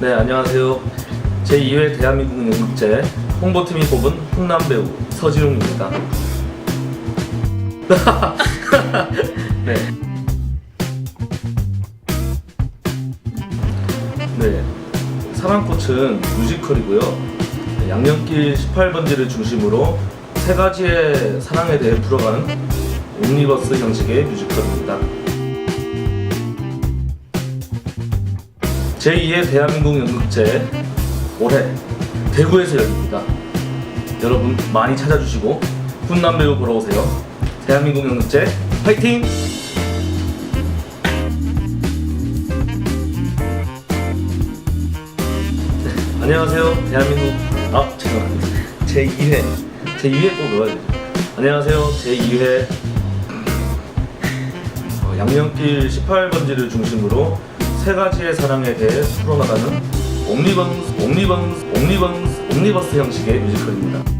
네, 안녕하세요. 제2회 대한민국 연극제 홍보팀이 뽑은 훈남 배우 서지웅입니다. 네. 네. 사랑꽃은 뮤지컬이고요. 네, 양년길 18번지를 중심으로 세 가지의 사랑에 대해 풀어가는 옴니버스 형식의 뮤지컬입니다. 제2회 대한민국 연극제 올해 대구에서 열립니다. 여러분 많이 찾아주시고 훈남 배우 보러 오세요. 대한민국 연극제 화이팅! 네, 안녕하세요. 대한민국 아 죄송합니다. 제2회 제 2회 꼭 넣어야 돼요. 안녕하세요. 제 2회 어, 양년길 18번지를 중심으로 세 가지의 사랑에 대해 풀어나가는 옴니버스, 옴니버스, 옴니버스, 옴니버스 형식의 뮤지컬입니다.